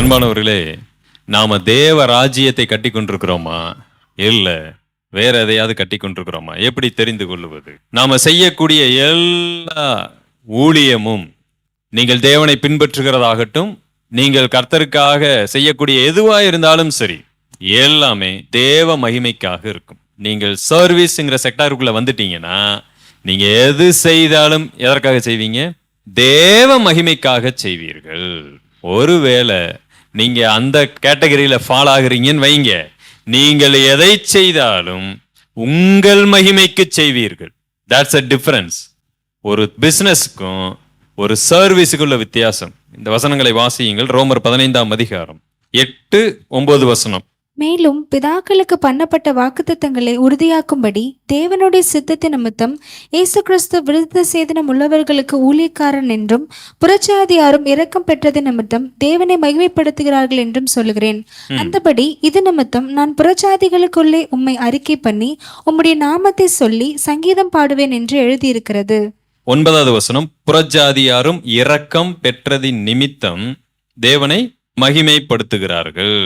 அன்பானவர்களே நாம தேவ ராஜ்யத்தை கட்டி கொண்டிருக்கிறோமா? இல்ல வேற எதையாவது கட்டி கொண்டிருக்கிறோமா? எப்படி தெரிந்து கொள்ளுவது நாம செய்யக்கூடிய எல்லா ஊழியமும் நீங்கள் தேவனை பின்பற்றுகிறதாகட்டும் நீங்கள் கர்த்தருக்காக செய்யக்கூடிய எதுவா இருந்தாலும் சரி எல்லாமே தேவ மகிமைக்காக இருக்கும். நீங்கள் சர்வீஸ்ங்கிற செக்டாருக்குள்ள வந்துட்டீங்கன்னா நீங்க எது செய்தாலும் எதற்காக செய்வீங்க? தேவ மகிமைக்காக செய்வீர்கள். ஒருவேளை நீங்கள் அந்த கேட்டகரியில் ஃபால் ஆகுறீங்கன்னு வைங்க. நீங்கள் எதை செய்தாலும் உங்கள் மகிமைக்கு செய்வீர்கள். தட்ஸ் அ டிஃப்ரென்ஸ் ஒரு பிஸ்னஸுக்கும் ஒரு சர்வீஸுக்குள்ள வித்தியாசம். இந்த வசனங்களை வாசியுங்கள். ரோமர் பதினைந்தாம் அதிகாரம். எட்டு ஒன்பது வசனம். மேலும் பிதாக்களுக்கு பண்ணப்பட்ட வாக்குத்தத்தங்களை உறுதியாக்கும்படி தேவனுடைய சித்தத்து நிமித்தம் இயேசு கிறிஸ்து விருத்த சேதனம் உள்ளவர்களுக்கு ஊழியக்காரன் என்றும் புறச்சாதியாரும் இரக்கம் பெற்றது நிமித்தம் தேவனை மகிமைப்படுத்துகிறார்கள் என்றும் சொல்லுகிறேன். அந்தபடி இது நிமித்தம் நான் புறச்சாதிகளுக்குள்ளே உம்மை அறிக்கை பண்ணி உம்முடைய நாமத்தை சொல்லி சங்கீதம் பாடுவேன் என்று எழுதியிருக்கிறது. ஒன்பதாவது வசனம் புறஜாதியாரும் இரக்கம் பெற்றதின் நிமித்தம் தேவனை மகிமைப்படுத்துகிறார்கள்.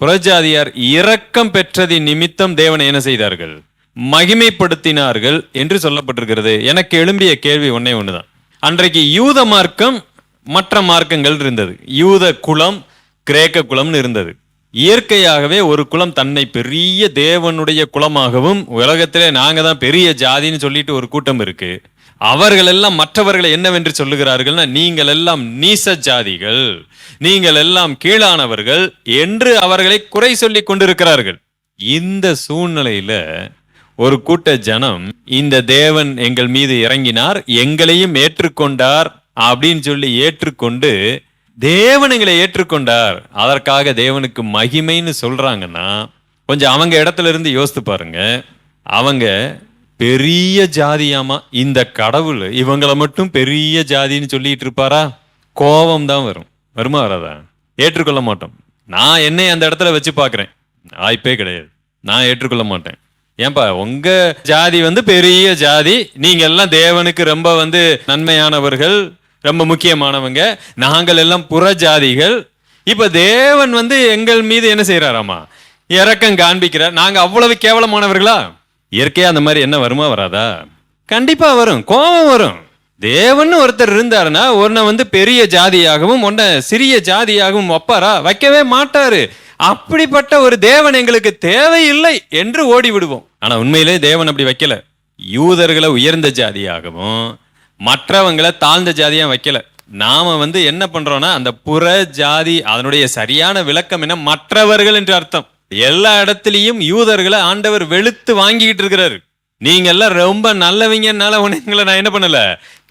புறஜாதியார் இரக்கம் பெற்றதின் நிமித்தம் தேவனை என்ன செய்தார்கள்? மகிமைப்படுத்தினார்கள் என்று சொல்லப்பட்டிருக்கிறது. எனக்கு எழும்பிய கேள்வி ஒன்னே ஒண்ணுதான். அன்றைக்கு யூத மார்க்கம் மற்ற மார்க்கங்கள் இருந்தது. யூத குலம் கிரேக்க குலம்னு இருந்தது. இயற்கையாகவே ஒரு குலம் தன்னை பெரிய தேவனுடைய குலமாகவும் உலகத்திலே நாங்க தான் பெரிய ஜாதின்னு சொல்லிட்டு ஒரு கூட்டம் இருக்கு. அவர்கள் எல்லாம் மற்றவர்களை என்னவென்று சொல்லுகிறார்கள்னா நீங்கள் எல்லாம் நீச ஜாதிகள் நீங்கள் எல்லாம் கீழானவர்கள் என்று அவர்களை குறை சொல்லி கொண்டிருக்கிறார்கள். இந்த சூழ்நிலையில ஒரு கூட்ட ஜனம் இந்த தேவன் எங்கள் மீது இறங்கினார் எங்களையும் ஏற்றுக்கொண்டார் அப்படின்னு சொல்லி ஏற்றுக்கொண்டு தேவன் எங்களை ஏற்றுக்கொண்டார் அதற்காக தேவனுக்கு மகிமைன்னு சொல்றாங்கன்னா கொஞ்சம் அவங்க இடத்துல இருந்து யோசித்து பாருங்க. அவங்க பெரிய ஜாதியாமா இந்த கடவுள் இவங்களை மட்டும் பெரிய ஜாதின்னு சொல்லிட்டு இருப்பாரா? கோபம் தான் வரும். வருமா வராதா? ஏற்றுக்கொள்ள மாட்டோம். நான் என்னை அந்த இடத்துல வச்சு பார்க்குறேன். வாய்ப்பே கிடையாது. நான் ஏற்றுக்கொள்ள மாட்டேன். ஏன்பா உங்க ஜாதி வந்து பெரிய ஜாதி. நீங்க எல்லாம் தேவனுக்கு ரொம்ப வந்து நன்மையானவர்கள் ரொம்ப முக்கியமானவங்க. நாங்கள் எல்லாம் புற ஜாதிகள். இப்ப தேவன் வந்து எங்கள் மீது என்ன செய்யறாராமா இறக்கம் காண்பிக்கிறார். நாங்க அவ்வளவு கேவலமானவர்களா? இயற்கையா அந்த மாதிரி என்ன வருமா வராதா? கண்டிப்பா வரும். கோபம் வரும். தேவன் ஒருத்தர் இருந்தாருன்னா ஒன்னை வந்து பெரிய ஜாதியாகவும் உன்னை சிறிய ஜாதியாகவும் வைப்பாரா? வைக்கவே மாட்டாரு. அப்படிப்பட்ட ஒரு தேவன் எங்களுக்கு தேவையில்லை என்று ஓடி விடுவோம் ஆனா உண்மையிலே தேவன் அப்படி வைக்கல. யூதர்களை உயர்ந்த ஜாதியாகவும் மற்றவங்களை தாழ்ந்த ஜாதியாக வைக்கல. நாம வந்து என்ன பண்றோம்னா அந்த புற ஜாதி அதனுடைய சரியான விளக்கம் என்ன? மற்றவர்கள் என்று அர்த்தம். எல்லா இடத்துலையும் யூதர்களை ஆண்டவர் வெளுத்து வாங்கிக்கிட்டு இருக்கிறாரு. நீங்க எல்லாம் ரொம்ப நல்லவங்கனால உங்களை நான் என்ன பண்ணல?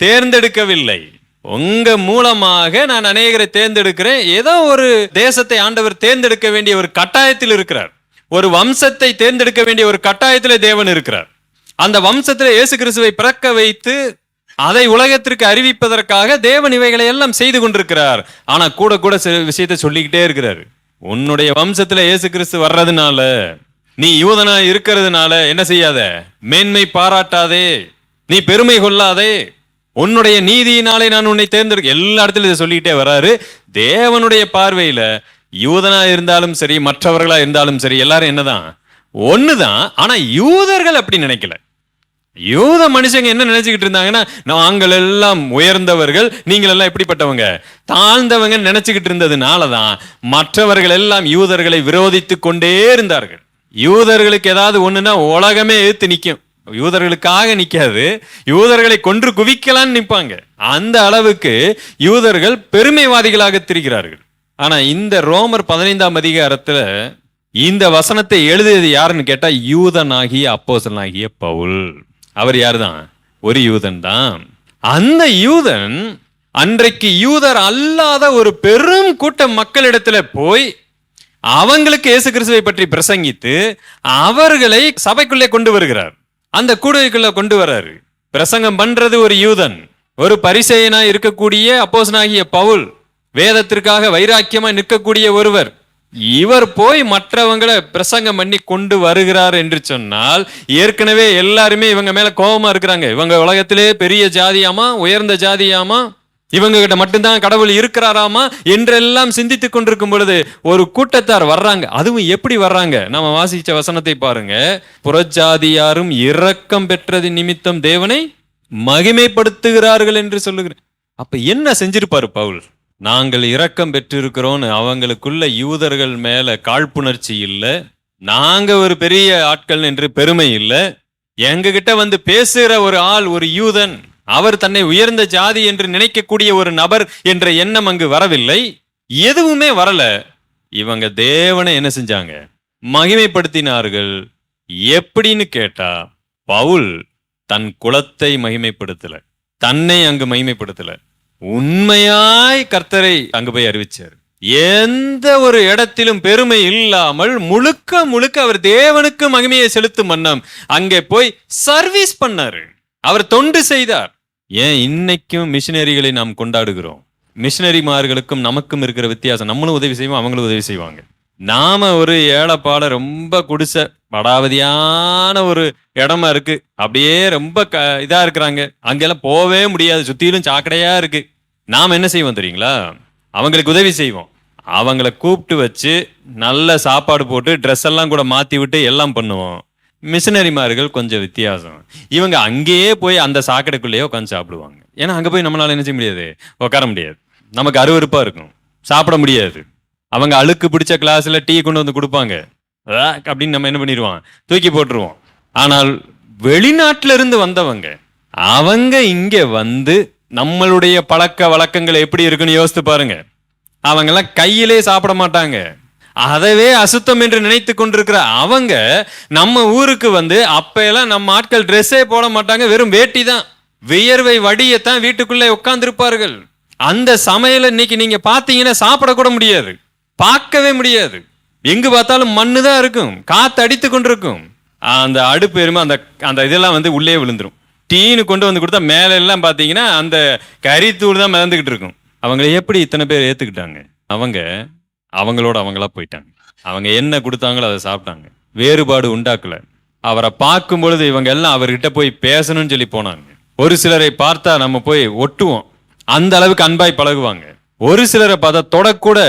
தேர்ந்தெடுக்கவில்லை. உங்க மூலமாக நான் அநேகரை தேர்ந்தெடுக்கிறேன். ஏதோ ஒரு தேசத்தை ஆண்டவர் தேர்ந்தெடுக்க வேண்டிய ஒரு கட்டாயத்தில் இருக்கிறார். ஒரு வம்சத்தை தேர்ந்தெடுக்க வேண்டிய ஒரு கட்டாயத்தில் தேவன் இருக்கிறார். அந்த வம்சத்தில் இயேசு கிறிஸ்துவை பிறக்க வைத்து அதை உலகத்திற்கு அறிவிப்பதற்காக தேவன் இவைகளை எல்லாம் செய்து கொண்டிருக்கிறார். ஆனா கூட கூட சில விஷயத்தை சொல்லிக்கிட்டே இருக்கிறார். உன்னுடைய வம்சத்துல இயேசு கிறிஸ்து வர்றதுனால நீ யூதனா இருக்கிறதுனால என்ன செய்யாத? மேன்மை பாராட்டாதே. நீ பெருமை கொள்ளாதே. உன்னுடைய நீதியினாலே நான் உன்னை தேர்ந்தெடுக்க எல்லா இடத்துலையும் இதை சொல்லிக்கிட்டே வராரு. தேவனுடைய பார்வையில யூதனா இருந்தாலும் சரி மற்றவர்களா இருந்தாலும் சரி எல்லாரும் என்னதான்? ஒண்ணுதான். ஆனா யூதர்கள் அப்படி நினைக்கல. யூத மனுஷங்க என்ன நினைச்சுக்கிட்டு இருந்தாங்கன்னா நாங்கள் எல்லாம் உயர்ந்தவர்கள் நீங்கள் எல்லாம் எப்படிப்பட்டவங்க? தாழ்ந்தவங்க நினைச்சுக்கிட்டு இருந்ததுனால தான் மற்றவர்கள் எல்லாம் யூதர்களை விரோதித்து கொண்டே இருந்தார்கள். யூதர்களுக்கு ஏதாவது ஒண்ணுன்னா உலகமே எழுத்து நிற்கும் யூதர்களுக்காக நிற்காது யூதர்களை கொன்று குவிக்கலான்னு நிற்பாங்க அந்த அளவுக்கு யூதர்கள் பெருமைவாதிகளாக திரிகிறார்கள். ஆனா இந்த ரோமர் பதினைந்தாம் அதிகாரத்துல இந்த வசனத்தை எழுதியது யாருன்னு கேட்டா யூதனாகிய அப்போசனாகிய பவுல். அவர் யார் தான் ஒரு யூதன் தான். அந்த யூதன் அன்றைக்கு யூதர் அல்லாத ஒரு பெரும் கூட்ட மக்களிடத்துல போய் அவங்களுக்கு இயேசு கிறிஸ்துவை பற்றி பிரசங்கித்து அவர்களை சபைக்குள்ளே கொண்டு வருகிறார். அந்த கூடுகைக்குள்ள கொண்டு வர்றாரு. பிரசங்கம் பண்றது ஒரு யூதன். ஒரு பரிசெயனா இருக்கக்கூடிய அப்போசனாகிய பவுல் வேதத்திற்காக வைராக்கியமா நிற்கக்கூடிய ஒருவர். இவர் போய் மற்றவங்களை பிரசங்கம் பண்ணி கொண்டு வருகிறார் என்று சொன்னால் ஏற்கனவே எல்லாருமே இவங்க மேல கோபமா இருக்கிறாங்க. இவங்க உலகத்திலே பெரிய ஜாதியாமா உயர்ந்த ஜாதியாமா? இவங்க கிட்ட மட்டும்தான் கடவுள் இருக்கிறாராமா என்றெல்லாம் சிந்தித்துக் கொண்டிருக்கும் பொழுது ஒரு கூட்டத்தார் வர்றாங்க. அதுவும் எப்படி வர்றாங்க? நம்ம வாசிச்ச வசனத்தை பாருங்க. புறஜாதியாரும் இரக்கம் பெற்றது நிமித்தம் தேவனை மகிமைப்படுத்துகிறார்கள் என்று சொல்லுகிறேன் அப்ப என்ன செஞ்சிருப்பாரு பவுல்? நாங்கள் இரக்கம் பெற்றிருக்கிறோம்னு அவங்களுக்குள்ள யூதர்கள் மேல காழ்ப்புணர்ச்சி இல்லை. நாங்க ஒரு பெரிய ஆட்கள் என்று பெருமை இல்லை. எங்ககிட்ட வந்து பேசுகிற ஒரு ஆள் ஒரு யூதன் அவர் தன்னை உயர்ந்த ஜாதி என்று நினைக்கக்கூடிய ஒரு நபர் என்ற எண்ணம் அங்கு வரவில்லை. எதுவுமே வரல. இவங்க தேவனை என்ன செஞ்சாங்க? மகிமைப்படுத்தினார்கள். எப்படின்னு கேட்டா பவுல் தன் குலத்தை மகிமைப்படுத்தல. தன்னை அங்கு மகிமைப்படுத்தல. உண்மையாய் கர்த்தரை அங்கு போய் அறிவிச்சார். எந்த ஒரு இடத்திலும் பெருமை இல்லாமல் முழுக்க முழுக்க அவர் தேவனுக்கு மகிமையை செலுத்தும் வண்ணம் அங்கே போய் சர்வீஸ் பண்ணாரு. அவர் தொண்டு செய்தார். ஏன் இன்னைக்கும் மிஷினரிகளை நாம் கொண்டாடுகிறோம்? மிஷினரிமார்களுக்கும் நமக்கும் இருக்கிற வித்தியாசம். நம்மளும் உதவி செய்வோம் அவங்களும் உதவி செய்வாங்க. நாம ஒரு ஏழைப்பாட ரொம்ப குடிசை படாவதியான ஒரு இடமா இருக்கு. அப்படியே ரொம்ப க இதா இருக்கிறாங்க. அங்கெல்லாம் போவே முடியாது. சுத்திலும் சாக்கடையா இருக்கு. நாம் என்ன செய்வோம் தெரியுங்களா? அவங்களுக்கு உதவி செய்வோம். அவங்கள கூப்பிட்டு வச்சு நல்ல சாப்பாடு போட்டு ட்ரெஸ் எல்லாம் கூட மாற்றி விட்டு எல்லாம் பண்ணுவோம். மிஷினரிமார்கள் கொஞ்சம் வித்தியாசம். இவங்க அங்கேயே போய் அந்த சாக்கடைக்குள்ளேயே உட்காந்து சாப்பிடுவாங்க. ஏன்னா அங்கே போய் நம்மளால் என்ன செய்ய முடியாது? உட்கார முடியாது. நமக்கு அருவறுப்பாக இருக்கும். சாப்பிட முடியாது. அவங்க அழுக்கு பிடிச்ச கிளாஸில் டீ கொண்டு வந்து கொடுப்பாங்க. அப்படின்னு நம்ம என்ன பண்ணிடுவோம்? தூக்கி போட்டுருவோம். ஆனால் வெளிநாட்டுல இருந்து வந்தவங்க அவங்க இங்கே வந்து நம்மளுடைய பழக்க வழக்கங்கள் எப்படி இருக்குன்னு யோசித்து பாருங்க. அவங்கெல்லாம் கையிலே சாப்பிட மாட்டாங்க. அதவே அசுத்தம் என்று நினைத்து கொண்டிருக்கிற அவங்க நம்ம ஊருக்கு வந்து அப்ப எல்லாம் நம்ம ஆட்கள் ட்ரெஸ்ஸே போட மாட்டாங்க வெறும் வேட்டி தான். வியர்வை வடியத்தான் வீட்டுக்குள்ளே உட்காந்துருப்பார்கள் அந்த சமையலை இன்னைக்கு நீங்க பார்த்தீங்கன்னா சாப்பிடக்கூட முடியாது. பார்க்கவே முடியாது. எங்கு பார்த்தாலும் மண்ணு தான் இருக்கும். காத்து அடித்து கொண்டிருக்கும். அந்த அடுப்பு எருமை அந்த அந்த இதெல்லாம் வந்து உள்ளே விழுந்துடும் டீனு கொண்டு வந்து கொடுத்தா மேலே எல்லாம் பார்த்தீங்கன்னா அந்த கறித்தூள் தான் மிதந்துக்கிட்டு இருக்கும். அவங்கள எப்படி இத்தனை பேர் ஏற்றுக்கிட்டாங்க அவங்க அவங்களோட அவங்களா போயிட்டாங்க. அவங்க என்ன கொடுத்தாங்களோ அதை சாப்பிட்டாங்க. வேறுபாடு உண்டாக்கல. அவரை பார்க்கும் பொழுது இவங்க எல்லாம் அவர்கிட்ட போய் பேசணும்னு சொல்லி போனாங்க. ஒரு சிலரை பார்த்தா நம்ம போய் ஒட்டுவோம். அந்த அளவுக்கு அன்பாய் பழகுவாங்க. ஒரு சிலரை பார்த்தா தொடக்கூட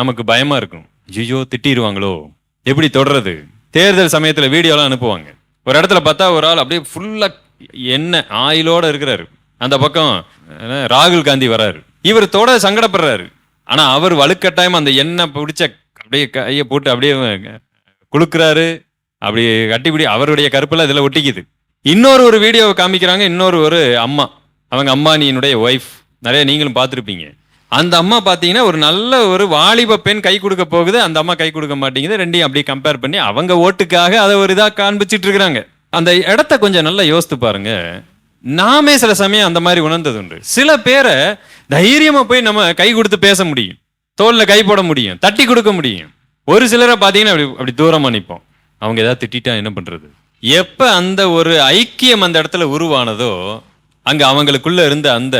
நமக்கு பயமா இருக்கும். ஐயோ திட்டிடுவாங்களோ எப்படி தொடறது? தேர்தல் சமயத்தில் வீடியோலாம் அனுப்புவாங்க. ஒரு இடத்துல பார்த்தா ஒரு ஆள் அப்படியே ஃபுல்லாக என்ன ஆயிலோட இருக்கிறாரு. அந்த பக்கம் ராகுல் காந்தி வராரு. இவர் தொட சங்கடப்படுறாரு. ஆனா அவர் வலுக்கட்டாயம் அந்த எண்ணெய் பிடிச்ச அப்படியே கையை போட்டு அப்படியே குளுக்குறாரு அப்படி கட்டிப்பிடி அவருடைய கருப்பில் இதில் ஒட்டிக்குது. இன்னொரு ஒரு வீடியோவை காமிக்கிறாங்க இன்னொரு ஒரு அம்மா. அவங்க அம்மானியினுடைய ஒய்ஃப் நிறைய நீங்களும் பார்த்துருப்பீங்க. அந்த அம்மா பார்த்தீங்கன்னா ஒரு நல்ல ஒரு வாலிப பெண் கை கொடுக்க போகுது. அந்த அம்மா கை கொடுக்க மாட்டேங்குது. ரெண்டையும் அப்படியே கம்பேர் பண்ணி அவங்க ஓட்டுக்காக அதை ஒரு இதாக காண்பிச்சிட்டு இருக்கிறாங்க. அந்த இடத்த கொஞ்சம் நல்லா யோசித்து பாருங்க. நாமே சில சமயம் அந்த மாதிரி உணர்ந்தது உண்டு சில பேரை தைரியமா போய் நம்ம கை கொடுத்து பேச முடியும். தோல்ல கை போட முடியும். தட்டி கொடுக்க முடியும். ஒரு சிலரை பார்த்தீங்கன்னா அப்படி அப்படி தூரமாக நிற்போம். அவங்க ஏதாவது திட்டா என்ன பண்றது? எப்ப அந்த ஒரு ஐக்கியம் அந்த இடத்துல உருவானதோ அங்க அவங்களுக்குள்ள இருந்த அந்த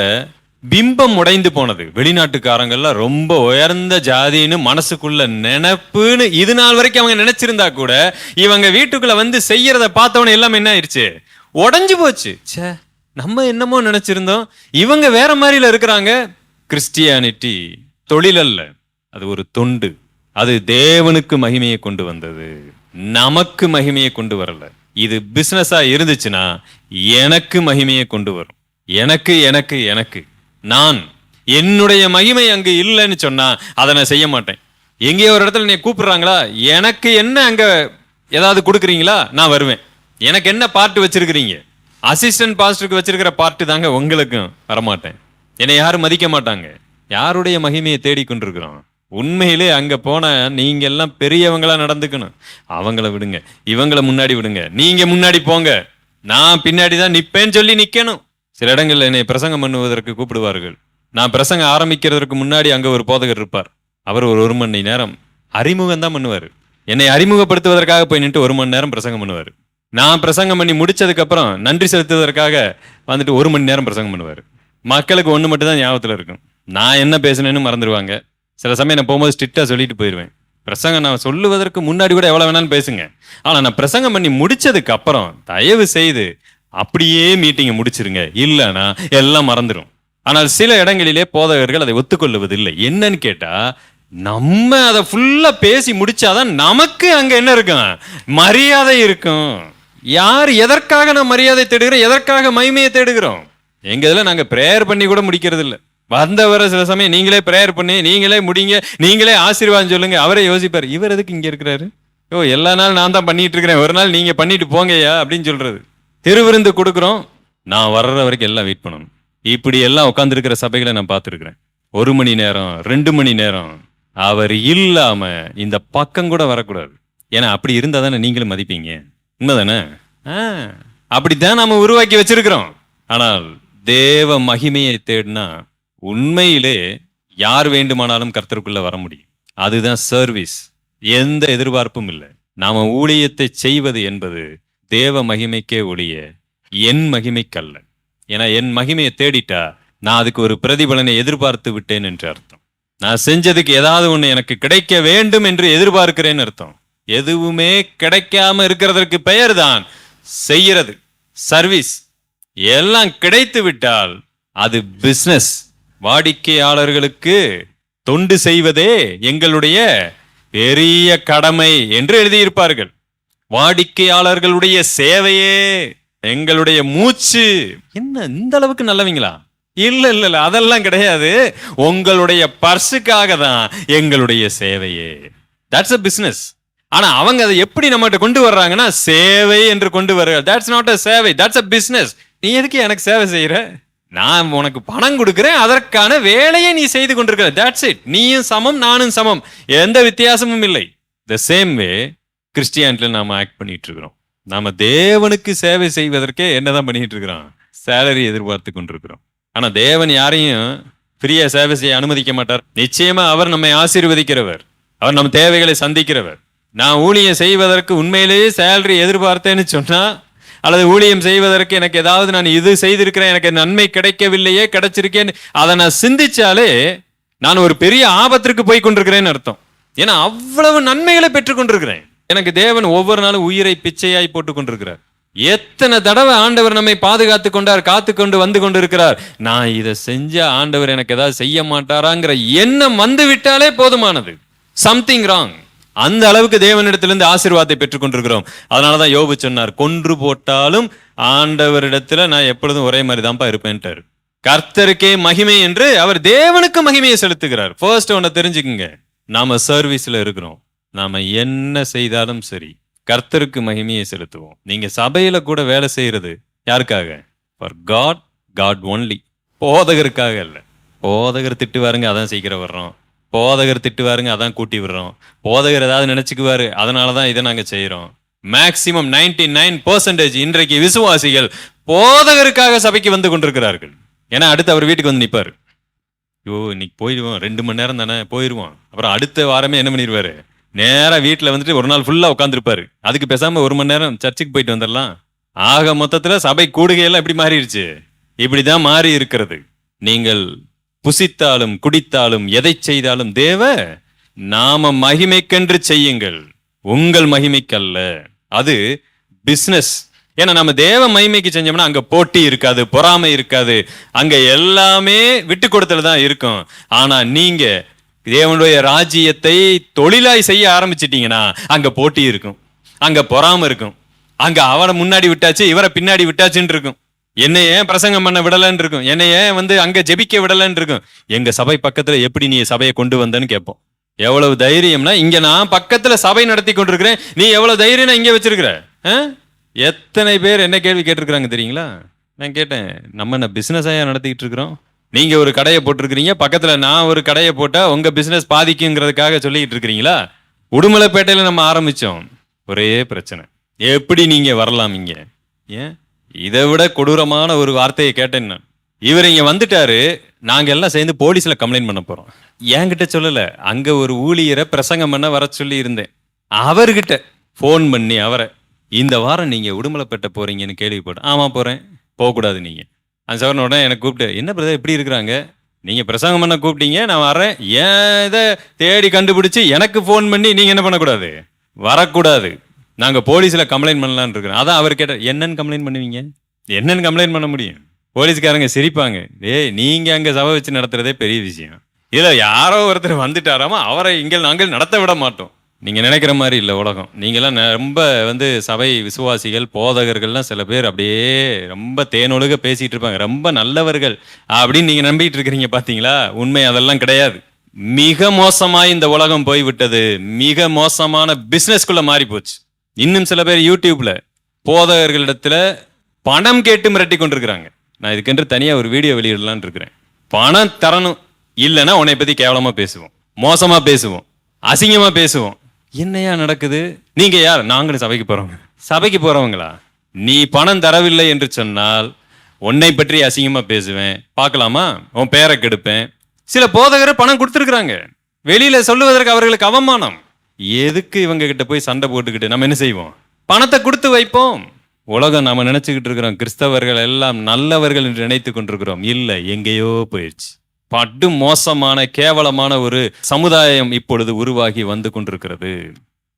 பிம்பம் உடைந்து போனது. வெளிநாட்டுக்காரங்கள்லாம் ரொம்ப உயர்ந்த ஜாதின்னு மனசுக்குள்ள நினைப்புன்னு இது நாள் வரைக்கும் அவங்க நினைச்சிருந்தா கூட இவங்க வீட்டுக்குள்ள வந்து செய்யறத பார்த்தவன எல்லாம் என்ன ஆயிடுச்சு உடஞ்சு போச்சு. ச்சே நம்ம என்னமோ நினைச்சிருந்தோம். இவங்க வேற மாதிரில இருக்கிறாங்க. கிறிஸ்டியானிட்டி தொழில் அல்ல. அது ஒரு தொண்டு. அது தேவனுக்கு மகிமையை கொண்டு வந்தது. நமக்கு மகிமையை கொண்டு வரல. இது பிசினஸா இருந்துச்சுன்னா எனக்கு மகிமையை கொண்டு வரும். எனக்கு எனக்கு எனக்கு. நான் என்னுடைய மகிமை அங்கு இல்லைன்னு சொன்னா அதை நான் செய்ய மாட்டேன். எங்கேயோ ஒரு இடத்துல நீ கூப்பிடுறாங்களா? எனக்கு என்ன அங்கே ஏதாவது கொடுக்குறீங்களா? நான் வருவேன். எனக்கு என்ன பார்ட் வச்சிருக்கிறீங்க? அசிஸ்டன்ட் பாஸ்டருக்கு வச்சிருக்கிற பார்ட்டு தாங்க உங்களுக்கும் வரமாட்டேன். என்னை யாரும் மதிக்க மாட்டாங்க. யாருடைய மகிமையை தேடிக்கொண்டிருக்கிறோம் உண்மையிலே அங்கே போனால் நீங்கள் எல்லாம் பெரியவங்களாக நடந்துக்கணும். அவங்கள விடுங்க. இவங்கள முன்னாடி விடுங்க. நீங்கள் முன்னாடி போங்க. நான் பின்னாடி தான் நிற்பேன்னு சொல்லி நிற்கணும் சில இடங்களில் என்னை பிரசங்கம் பண்ணுவதற்கு கூப்பிடுவார்கள். நான் பிரசங்கம் ஆரம்பிக்கிறதுக்கு முன்னாடி அங்கே ஒரு போதகர் இருப்பார். அவர் ஒரு ஒரு மணி நேரம் அறிமுகம் தான் பண்ணுவார். என்னை அறிமுகப்படுத்துவதற்காக போய் நின்று ஒரு மணி நேரம் பிரசங்கம் பண்ணுவார். நான் பிரசங்கம் பண்ணி முடிச்சதுக்கப்புறம் நன்றி செலுத்துவதற்காக வந்துட்டு ஒரு மணி நேரம் பிரசங்கம் பண்ணுவார். மக்களுக்கு ஒன்று மட்டும் தான் ஞாபகத்தில் இருக்கும். நான் என்ன பேசினேன்னு மறந்துடுவாங்க சில சமயம் நான் போகும்போது ஸ்ட்ரிக்டாக சொல்லிட்டு போயிடுவேன் பிரசங்கம் நான் சொல்லுவதற்கு முன்னாடி கூட எவ்வளோ வேணாலும் பேசுங்க. ஆனால் நான் பிரசங்கம் பண்ணி முடிச்சதுக்கு அப்புறம் தயவு செய்து அப்படியே மீட்டிங்கை முடிச்சிருங்க. இல்லைன்னா எல்லாம் மறந்துடும் ஆனால் சில இடங்களிலே போதகர்கள் அதை ஒத்துக்கொள்ளுவதில்லை என்னன்னு கேட்டால் நம்ம அதை ஃபுல்லாக பேசி முடிச்சாதான் நமக்கு அங்கே என்ன இருக்கும்? மரியாதை இருக்கும். யார் எதற்காக நான் மரியாதை தேடுகிறோம்? எதற்காக மகிமையை தேடுகிறோம்? எங்கள் இதில் நாங்கள் ப்ரேயர் பண்ணி கூட முடிக்கிறது இல்லை வந்தவரை சில சமயம் நீங்களே ப்ரேயர் பண்ணி நீங்களே முடிங்க நீங்களே ஆசீர்வாதம் சொல்லுங்க அவரே யோசிப்பார். இவர் எதுக்கு இங்கே இருக்கிறாரு? ஓ எல்லா நாள் நான் தான் பண்ணிட்டு இருக்கிறேன். ஒரு நாள் நீங்கள் பண்ணிட்டு போங்கய்யா அப்படின்னு சொல்றது. திருவிருந்து கொடுக்குறோம். நான் வர்ற வரைக்கும் எல்லாம் வெயிட் பண்ணணும். இப்படி எல்லாம் உட்காந்துருக்கிற சபைகளை நான் பார்த்துருக்குறேன். ஒரு மணி நேரம் ரெண்டு மணி நேரம். அவர் இல்லாம இந்த பக்கம் கூட வரக்கூடாது. ஏன்னா அப்படி இருந்தா தானே நீங்களும் மதிப்பீங்க. உண்மைதானே? அப்படித்தான் நாம உருவாக்கி வச்சிருக்கிறோம். ஆனால் தேவ மகிமையை தேடினா உண்மையிலே யார் வேண்டுமானாலும் கர்த்தருக்குள்ள வர முடியும். அதுதான் சர்வீஸ் எந்த எதிர்பார்ப்பும் இல்லை. நாம ஊழியத்தை செய்வது என்பது தேவ மகிமைக்கே ஒழிய என் மகிமைக்கல்ல. ஏன்னா என் மகிமையை தேடிட்டா நான் அதுக்கு ஒரு பிரதிபலனை எதிர்பார்த்து விட்டேன் என்று அர்த்தம். நான் செஞ்சதுக்கு ஏதாவது ஒன்று எனக்கு கிடைக்க வேண்டும் என்று எதிர்பார்க்கிறேன்னு அர்த்தம். எதுவுமே கிடைக்காம இருக்கிறதற்கு பெயர் தான் செய்யறது சர்வீஸ். எல்லாம் கிடைத்து விட்டால் அது பிஸ்னஸ் வாடிக்கையாளர்களுக்கு தொண்டு செய்வதே எங்களுடைய பெரிய கடமை என்று எழுதியிருப்பார்கள். வாடிக்கையாளர்களுடைய சேவையே எங்களுடைய மூச்சு. என்ன இந்த அளவுக்கு நல்லவங்களா? இல்ல இல்ல இல்ல அதெல்லாம் கிடையாது. உங்களுடைய பர்சுக்காக தான் எங்களுடைய சேவையே. தட்ஸ் அ பிசினஸ் ஆனா அவங்க அதை எப்படி நம்மகிட்ட கொண்டு வர்றாங்கன்னா சேவை என்று கொண்டு வர தட்ஸ் நாட் அ சேவை தட்ஸ் அ பிசினஸ் நீ எதுக்கு எனக்கு சேவை செய்யற? நான் உனக்கு பணம் கொடுக்குறேன் அதற்கான வேலையை நீ செய்து கொண்டிருக்கிற. தட்ஸ் இட் நீயும் சமம் நானும் சமம். எந்த வித்தியாசமும் இல்லை. த சேம் வே கிறிஸ்டியானிட்டியில் நாம் ஆக்ட் பண்ணிட்டு இருக்கிறோம் நாம் தேவனுக்கு சேவை செய்வதற்கே என்னதான் பண்ணிட்டு இருக்கிறோம் சேலரி எதிர்பார்த்து கொண்டிருக்கிறோம். ஆனால் தேவன் யாரையும் ஃப்ரீயா சேவை செய்ய அனுமதிக்க மாட்டார். நிச்சயமா அவர் நம்மை ஆசீர்வதிக்கிறவர். அவர் நம் தேவைகளை சந்திக்கிறவர். நான் ஊழியம் செய்வதற்கு உண்மையிலேயே சேலரி எதிர்பார்த்தேன்னு சொன்னா அல்லது ஊழியம் செய்வதற்கு எனக்கு ஏதாவது நான் இது செய்திருக்கிறேன் எனக்கு நன்மை கிடைக்கவில்லையே கிடைச்சிருக்கேன்னு அதை நான் சிந்திச்சாலே நான் ஒரு பெரிய ஆபத்திற்கு போய் கொண்டிருக்கிறேன்னு அர்த்தம். ஏன்னா அவ்வளவு நன்மைகளை பெற்றுக்கொண்டிருக்கிறேன் எனக்கு தேவன் ஒவ்வொரு நாளும் உயிரை பிச்சையாய் போட்டுக் கொண்டிருக்கிறார் எத்தனை தடவை ஆண்டவர் நம்மை பாதுகாத்து கொண்டார் காத்து கொண்டு வந்து கொண்டிருக்கிறார். நான் இதை செஞ்ச ஆண்டவர் எனக்கு ஏதாவது செய்ய மாட்டாராங்கிற எண்ணம் வந்து விட்டாலே போதுமானது. சம்திங் ராங் அந்த அளவுக்கு தேவனிடத்திலிருந்து ஆசீர்வாதத்தை பெற்றுக் கொண்டிருக்கிறோம். அதனாலதான் யோபு சொன்னார் கொன்று போட்டாலும் ஆண்டவரிடத்துல நான் எப்பொழுதும் ஒரே மாதிரி தான்ப்பா இருப்பேன்ட்டாரு. கர்த்தருக்கே மகிமை என்று அவர் தேவனுக்கு மகிமையை செலுத்துகிறார். ஃபர்ஸ்ட் ஒன்ன தெரிஞ்சுக்குங்க. நாம சர்வீஸ்ல இருக்கிறோம். நாம் என்ன செய்தாலும் சரி கர்த்தருக்கு மகிமையை செலுத்துவோம். நீங்கள் சபையில் கூட வேலை செய்கிறது யாருக்காக? ஃபார் காட் காட் ஒன்லி போதகருக்காக இல்லை போதகர் திட்டுவாருங்க அதான் சீக்கிரம் வர்றோம். போதகர் திட்டுவாருங்க அதான் கூட்டி விடுறோம். போதகர் ஏதாவது நினச்சிக்குவார் அதனால தான் இதை நாங்கள் செய்கிறோம் மேக்சிமம் 99% நைன் பர்சன்டேஜ் இன்றைக்கு விசுவாசிகள் போதகருக்காக சபைக்கு வந்து கொண்டிருக்கிறார்கள். ஏன்னா அடுத்து அவர் வீட்டுக்கு வந்து நிற்பார் ஐயோ இன்னைக்கு போயிடுவோம். ரெண்டு மணி நேரம் தானே போயிடுவோம் அப்புறம் அடுத்த வாரமே என்ன பண்ணிடுவாரு நேராக வீட்டில் வந்துட்டு ஒரு நாள் ஃபுல்லாக உட்காந்துருப்பாரு அதுக்கு பேசாமல் ஒரு மணி நேரம் சர்ச்சுக்கு போயிட்டு வந்துடலாம். ஆக மொத்தத்தில் சபை கூடுகையெல்லாம் இப்படி மாறிடுச்சு. இப்படி தான் மாறி இருக்கிறது. நீங்கள் புசித்தாலும் குடித்தாலும் எதை செய்தாலும் தேவ நாம மகிமைக்கென்று செய்யுங்கள். உங்கள் மகிமைக்கல்ல. அது பிஸ்னஸ் ஏன்னா நம்ம தேவ மகிமைக்கு செஞ்சோம்னா அங்கே போட்டி இருக்காது பொறாமை இருக்காது. அங்கே எல்லாமே விட்டு கொடுத்துல தான் இருக்கும். ஆனால் நீங்கள் தேவனுடைய ராஜ்யத்தை தொழிலாய் செய்ய ஆரம்பிச்சிட்டிங்கன்னா அங்கே போட்டி இருக்கும். அங்கே பொறாமை இருக்கும். அங்கே அவரை முன்னாடி விட்டாச்சு இவரை பின்னாடி விட்டாச்சுன்னு இருக்கும். என்னை ஏன் பிரசங்கம் பண்ண விடலன்னு இருக்கும். என்னை ஏன் வந்து அங்கே ஜெபிக்க விடலன்னு இருக்கும். எங்கள் சபை பக்கத்தில் எப்படி நீ சபையை கொண்டு வந்தன்னு கேட்போம். எவ்வளவு தைரியம்னா இங்கே நான் பக்கத்தில் சபை நடத்தி கொண்டிருக்கிறேன். நீ எவ்வளோ தைரியம்னா இங்கே வச்சிருக்கிற? ஆ? எத்தனை பேர் என்ன கேள்வி கேட்டிருக்கிறாங்க தெரியுங்களா? நான் கேட்டேன் நம்ம என்ன பிஸ்னஸாக நடத்திக்கிட்டு இருக்கிறோம்? நீங்க ஒரு கடையை போட்டிருக்கிறீங்க பக்கத்துல நான் ஒரு கடையை போட்டா உங்க பிசினஸ் பாதிக்குங்கிறதுக்காக சொல்லிட்டு இருக்கிறீங்களா? உடுமலைப்பேட்டையில நம்ம ஆரம்பிச்சோம். ஒரே பிரச்சனை. எப்படி நீங்க வரலாம் இங்க? ஏன்? இதை விட கொடூரமான ஒரு வார்த்தையை கேட்டேன் நான். இவர் இங்க வந்துட்டாரு நாங்க எல்லாம் சேர்ந்து போலீஸ்ல கம்ப்ளைண்ட் பண்ண போறோம். என்கிட்ட சொல்லல. அங்க ஒரு ஊழியரை பிரசங்கம் பண்ண வர சொல்லி இருந்தேன் அவர்கிட்ட ஃபோன் பண்ணி அவரை இந்த வாரம் நீங்க உடுமலைப்பேட்டை போறீங்கன்னு கேள்விப்பட்டேன். ஆமா போறேன். போகக்கூடாது நீங்க. அந்த சவரன் உடனே எனக்கு கூப்பிட்டு என்ன பிரதர் இப்படி இருக்கிறாங்க? நீங்கள் பிரசங்கம் பண்ண கூப்பிட்டீங்க நான் வரேன் ஏன் இதை தேடி கண்டுபிடிச்சி எனக்கு ஃபோன் பண்ணி நீங்கள் என்ன பண்ணக்கூடாது? வரக்கூடாது. நாங்கள் போலீஸில் கம்ப்ளைண்ட் பண்ணலான்னு இருக்கிறோம். அதான் அவர் கேட்டார் என்னன்னு கம்ப்ளைண்ட் பண்ணுவீங்க? என்னன்னு கம்ப்ளைண்ட் பண்ண முடியும்? போலீஸ்காரங்க சிரிப்பாங்க. ஏய் நீங்கள் அங்கே சபை வச்சு நடத்துகிறதே பெரிய விஷயம். இதில் யாரோ ஒருத்தர் வந்துட்டாராமா? அவரை இங்கே நாங்கள் நடத்த விட மாட்டோம். நீங்கள் நினைக்கிற மாதிரி இல்லை உலகம். நீங்களாம் ரொம்ப வந்து சபை விசுவாசிகள் போதகர்கள்லாம் சில பேர் அப்படியே ரொம்ப தேனொழுக பேசிகிட்டு இருப்பாங்க. ரொம்ப நல்லவர்கள் அப்படின்னு நீங்கள் நம்பிட்டு இருக்கிறீங்க பார்த்தீங்களா உண்மை அதெல்லாம் கிடையாது. மிக மோசமாக இந்த உலகம் போய்விட்டது. மிக மோசமான பிஸ்னஸ்க்குள்ளே மாறி போச்சு இன்னும் சில பேர் யூடியூப்பில் போதகர்களிடத்தில் பணம் கேட்டு மிரட்டி கொண்டிருக்கிறாங்க. நான் இதுக்கென்று தனியாக ஒரு வீடியோ வெளியிடலாம்னு இருக்கிறேன். பணம் தரணும். இல்லைன்னா உன்னை பற்றி கேவலமாக பேசுவோம். மோசமாக பேசுவோம். அசிங்கமாக பேசுவோம். என்னையா நடக்குது? நீங்க யார்? நாங்களும் சபைக்கு போறவங்க சபைக்கு போறவங்களா? நீ பணம் தரவில்லை என்று சொன்னால் உன்னை பற்றி அசிங்கமா பேசுவேன். பார்க்கலாமா? உன் பேரை கெடுப்பேன். சில போதகர் பணம் கொடுத்துருக்குறாங்க. வெளியில சொல்லுவதற்கு அவர்களுக்கு அவமானம். எதுக்கு இவங்க கிட்ட போய் சண்டை போட்டுக்கிட்டு நம்ம என்ன செய்வோம்? பணத்தை கொடுத்து வைப்போம். உலகம் நாம நினைச்சுக்கிட்டு இருக்கிறோம். கிறிஸ்தவர்கள் எல்லாம் நல்லவர்கள் என்று நினைத்து கொண்டிருக்கிறோம். இல்ல எங்கேயோ போயிடுச்சு. படு மோசமான கேவலமான ஒரு சமுதாயம் இப்பொழுது உருவாகி வந்து கொண்டிருக்கிறது.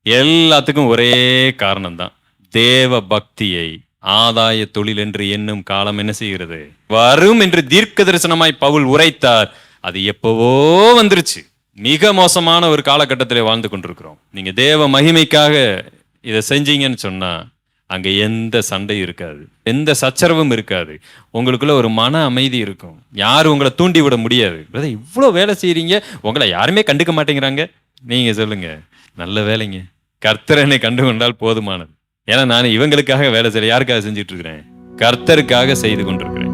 எல்லாத்துக்கும் ஒரே காரணம்தான். தேவ பக்தியை ஆதாய தொழில் என்று எண்ணும் காலம் என்ன செய்கிறது? வரும் என்று தீர்க்க தரிசனமாய் பவுல் உரைத்தார். அது எப்பவோ வந்துருச்சு. மிக மோசமான ஒரு காலகட்டத்தில் வாழ்ந்து கொண்டிருக்கிறோம். நீங்க தேவ மகிமைக்காக இதை செஞ்சீங்கன்னு சொன்னா அங்கே எந்த சண்டையும் இருக்காது. எந்த சச்சரவும் இருக்காது. உங்களுக்குள்ள ஒரு மன அமைதி இருக்கும். யாரும் உங்களை தூண்டி விட முடியாது. பிரதர் இவ்வளோ வேலை செய்கிறீங்க உங்களை யாருமே கண்டுக்க மாட்டேங்கிறாங்க. நீங்கள் சொல்லுங்க. நல்ல வேலைங்க. கர்த்தரனை கண்டு கொண்டால் போதுமானது. ஏன்னா நான் இவங்களுக்காக வேலை செய்யல யாருக்காக செஞ்சுட்டு இருக்கிறேன் கர்த்தருக்காக செய்து கொண்டிருக்கிறேன்.